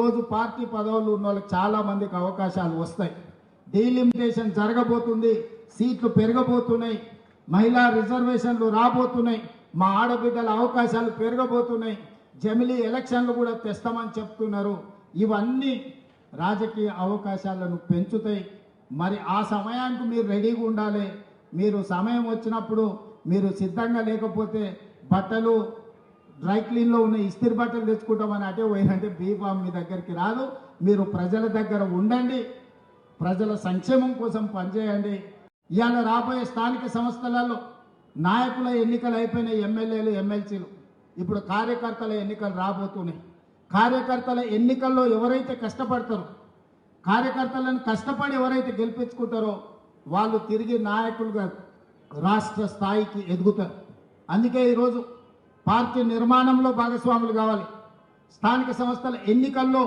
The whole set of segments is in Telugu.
ఈరోజు పార్టీ పదవులు ఉన్న వాళ్ళకి చాలా మందికి అవకాశాలు వస్తాయి. డీలిమిటేషన్ జరగబోతుంది సీట్లు పెరగబోతున్నాయి మహిళా రిజర్వేషన్లు రాబోతున్నాయి మా ఆడబిడ్డల అవకాశాలు పెరగబోతున్నాయి. జమిలీ ఎలక్షన్లు కూడా తెస్తామని చెప్తున్నారు. ఇవన్నీ రాజకీయ అవకాశాలను పెంచుతాయి. మరి ఆ సమయానికి మీరు రెడీగా ఉండాలి. మీరు సమయం వచ్చినప్పుడు మీరు సిద్ధంగా లేకపోతే బట్టలు డ్రై క్లీన్లో ఉన్న ఇస్తిరి బట్టలు తెచ్చుకుంటామని అటే పోయినంటే బీఫామ్ మీ దగ్గరికి రాదు. మీరు ప్రజల దగ్గర ఉండండి. ప్రజల సంక్షేమం కోసం పనిచేయండి. ఇవాళ రాబోయే స్థానిక సంస్థలలో నాయకుల ఎన్నికలు అయిపోయిన ఎమ్మెల్యేలు ఎమ్మెల్సీలు. ఇప్పుడు కార్యకర్తల ఎన్నికలు రాబోతున్నాయి. కార్యకర్తల ఎన్నికల్లో ఎవరైతే కష్టపడతారో కార్యకర్తలను కష్టపడి ఎవరైతే గెలిపించుకుంటారో వాళ్ళు తిరిగి నాయకులుగా రాష్ట్ర స్థాయికి ఎదుగుతారు. అందుకే ఈరోజు పార్టీ నిర్మాణంలో భాగస్వాములు కావాలి. స్థానిక సంస్థల ఎన్నికల్లో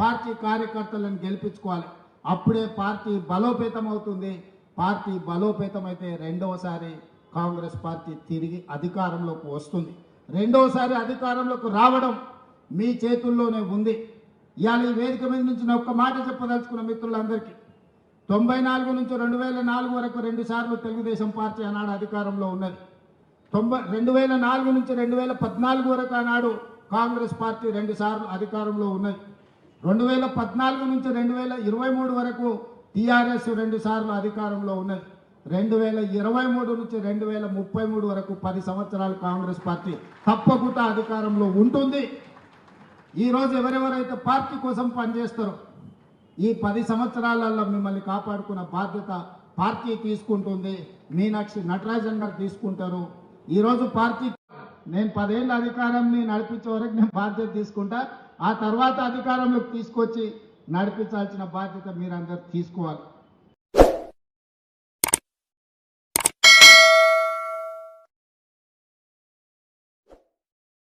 పార్టీ కార్యకర్తలను గెలిపించుకోవాలి. అప్పుడే పార్టీ బలోపేతం అవుతుంది పార్టీ బలోపేతం అయితే రెండవసారి కాంగ్రెస్ పార్టీ తిరిగి అధికారంలోకి వస్తుంది. రెండవసారి అధికారంలోకి రావడం మీ చేతుల్లోనే ఉంది. ఇవాళ ఈ వేదిక మీద నుంచి ఒక్క మాట చెప్పదలుచుకున్న మిత్రులందరికీ తొంభై నాలుగు నుంచి రెండు వేల నాలుగు వరకు రెండు సార్లు తెలుగుదేశం పార్టీ ఆనాడు అధికారంలో ఉన్నది. తొంభై రెండు వేల నాలుగు నుంచి రెండు వేల పద్నాలుగు వరకు ఆనాడు కాంగ్రెస్ పార్టీ రెండు సార్లు అధికారంలో ఉన్నది రెండు వేల పద్నాలుగు నుంచి రెండు వేల ఇరవై మూడు వరకు టీఆర్ఎస్ రెండు సార్లు అధికారంలో ఉన్నది రెండు వేల ఇరవై మూడు నుంచి రెండు వేల ముప్పై మూడు వరకు పది సంవత్సరాలు కాంగ్రెస్ పార్టీ తప్పకుండా అధికారంలో ఉంటుంది. ఈరోజు ఎవరెవరైతే పార్టీ కోసం పనిచేస్తారో ఈ పది సంవత్సరాలలో మిమ్మల్ని కాపాడుకున్న బాధ్యత పార్టీ తీసుకుంటుంది. మీనాక్షి నటరాజన్ గారు తీసుకుంటారు. ఈరోజు పార్టీ నేను పదేళ్ళ అధికారాన్ని నడిపించే వరకు నేను బాధ్యత తీసుకుంటా. ఆ తర్వాత అధికారంలోకి తీసుకొచ్చి నడిపించాల్సిన బాధ్యత మీరందరూ తీసుకోవాలి.